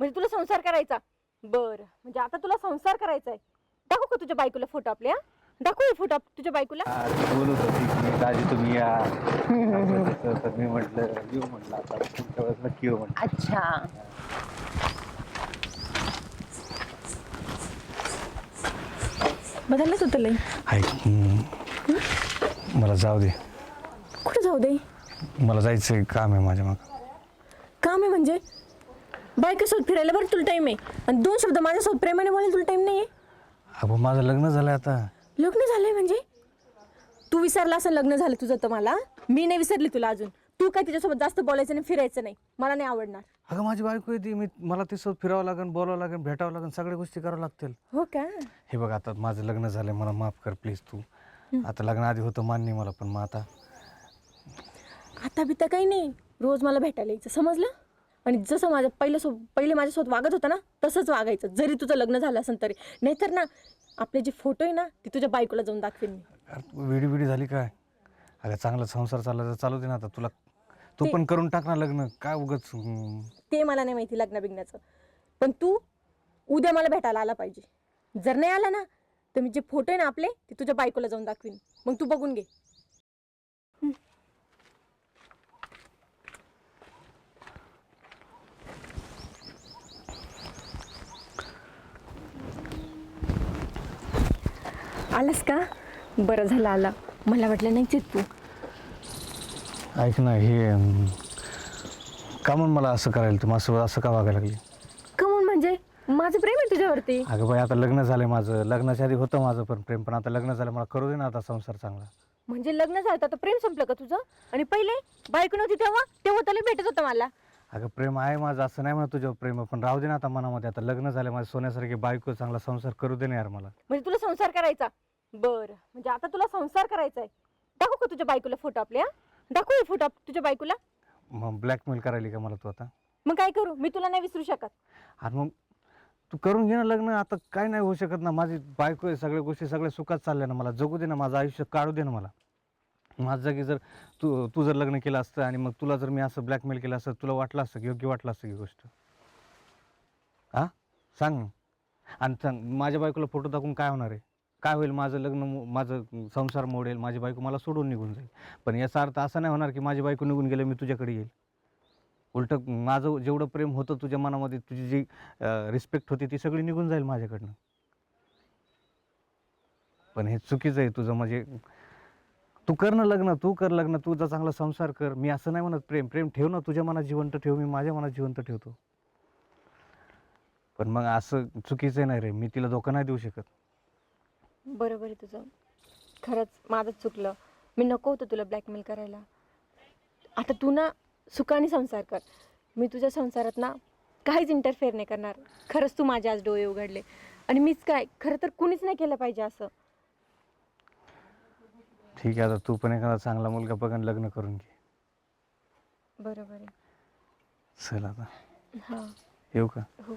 म्हणजे तुला संसार करायचा? बर. म्हणजे आता तुला संसार करायचा आहे दाखवू का तुझ्या बायकोला फोटो आपल्या दाखवू फोटो तुझ्या बायकोला. ती बोलत होती की दाजी तुम्ही या. असं तसं. तर मी म्हटलं येऊ म्हटलं आता. पुढच्या वेळेस नक्की येऊ म्हटलं. अच्छा. बदललंच होतं लई. ऐक हम्म. मला जाऊ दे. कुठे जाऊ दे? मला जायचं काम आहे माझ्या मग. काम आहे म्हणजे? बायकोसोबत फिरायला बरं तुला टाईम आहे. आणि दोन शब्द माझ्यासोबत प्रेमाने बोलायला तुला टाईम नाही आहे अगं माझं लग्न झालं आता. लग्न झालंय म्हणजे? तू विसरला असं लग्न झालं तुझं तर मला. मी नाही विसरली तुला अजून. तू काय तिच्यासोबत जास्त बोलायचं नाही फिरायचं नाही. मला नाही आवडणार. अगं माझी बायको येते मी मला तिसोबत फिरावं लागेल बोलावं लागेल भेटावं लागेल सगळ्या गोष्टी करावं लागतील. हो का? हे बघ आता माझं लग्न झालंय. मला माफ कर प्लीज तू. आता लग्न आधी होतं मान्य मला पण मग आता आता बिता काही नाही. रोज मला भेटायला यायचं. समजलं? आणि जसं माझं पहिलं सो पहिले माझ्यासोबत वागत होतं ना तसंच वागायचं. जरी तुझं लग्न झालं असेल तरी. नाहीतर ना आपले जे फोटो आहे ना ते तुझ्या बायकोला जाऊन दाखवेन मी. वेडी वेडी झाली काय? अगं चांगला संसार चालला तर चालू दे ना आता. तुला तू ते- पण करून टाक ना लग्न. काय उगच? हम्म. ते मला नाही माहिती लग्न बिग्नाचं. पण तू उद्या मला भेटायला आला पाहिजे. जर नाही आला ना तर मी जे फोटो आहे ना आपले ते तुझ्या बायकोला जाऊन दाखवीन. मग तू बघून घे. आलास का? बरं झालं आला. मला वाटलं नाही चित तू. ऐक ना हे अं, का म्हणून मला असं करायला तू असं असं का वागायला लागली? कमून म्हणजे? माझं प्रेम आहे तुझ्यावरती. अगं बाई आता लग्न झालंय माझं. लग्नाच्या आधी होतं माझं पण प्रेम पण आता लग्न झालं मला करू दे ना आता संसार चांगला. म्हणजे लग्न झालं तर आता प्रेम संपलं का तुझं? आणि पहिले बायको नव्हती तेव्हा? तेव्हा त्याला भेटत होतं मला. अगं प्रेम आहे माझं असं नाही म्हणत तुझ्यावर प्रेम आहे, पण राहू दे ना आता मनामध्ये. आता लग्न झालं माझ्या सोन्यासारखी बायको चांगला संसार करू दे ना यार मला. म्हणजे तुला संसार करायचा? बर. म्हणजे आता तुला संसार करायचा आहे दाखवू का तुझ्या बायकोला फोटो आपल्या दाखवू फोटो तुझ्या बायकोला. मग ब्लॅकमेल करायली का मला तू आता? मग काय करू? मी तुला नाही विसरू शकत. आणि मग तू करून घे ना लग्न. आता काय नाही होऊ शकत ना. माझी बायको आहे सगळ्या गोष्टी सगळ्या सुखात चालल्या ना मला. जगू दे ना माझं आयुष्य काढू दे ना मला. माझ्या जागी जर तू तू जर लग्न केलं असतं आणि मग तुला जर मी असं ब्लॅकमेल केलं असतं तुला वाटलं असतं की योग्य वाटलं असतं की गोष्ट. हा? सांग. ना. आणि सांग माझ्या बायकोला फोटो दाखवून काय होणार आहे? काय होईल माझं लग्न मो- माझं संसार मोडेल माझी बायको मला सोडून निघून जाईल. पण याचा अर्थ असा नाही होणार की माझी बायको निघून गेलं मी तुझ्याकडे येईल. उलटं माझं जेवढं प्रेम होतं तुझ्या मनामध्ये तुझी जी रिस्पेक्ट होती ती सगळी निघून जाईल माझ्याकडनं. पण हे चुकीचं आहे तुझं म्हणजे तू कर ना लग्न तू कर लग्न तुझा चांगला संसार कर. मी असं नाही म्हणत प्रेम प्रेम ठेव ना तुझ्या मनात जिवंत ठेव मी माझ्या मनात जिवंत ठेवतो. पण मग असं चुकीचं नाही रे मी तिला धोका नाही देऊ शकत. बरोबर आहे तुझं. खरंच माझंच चुकलं. मी नको होतं तुला ब्लॅकमेल करायला. आता तू ना सुखाने संसार कर. मी तुझ्या संसारात ना काहीच इंटरफेअर नाही करणार. खरंच तू माझे आज डोळे उघडले. आणि मीच काय? खरं तर कुणीच नाही केलं पाहिजे असं. ठीक आहे आता तू पण एखादा चांगला मुलगा बघ आणि लग्न करून घे. बरोबर आहे. चल आता. हां. येऊ का? हो.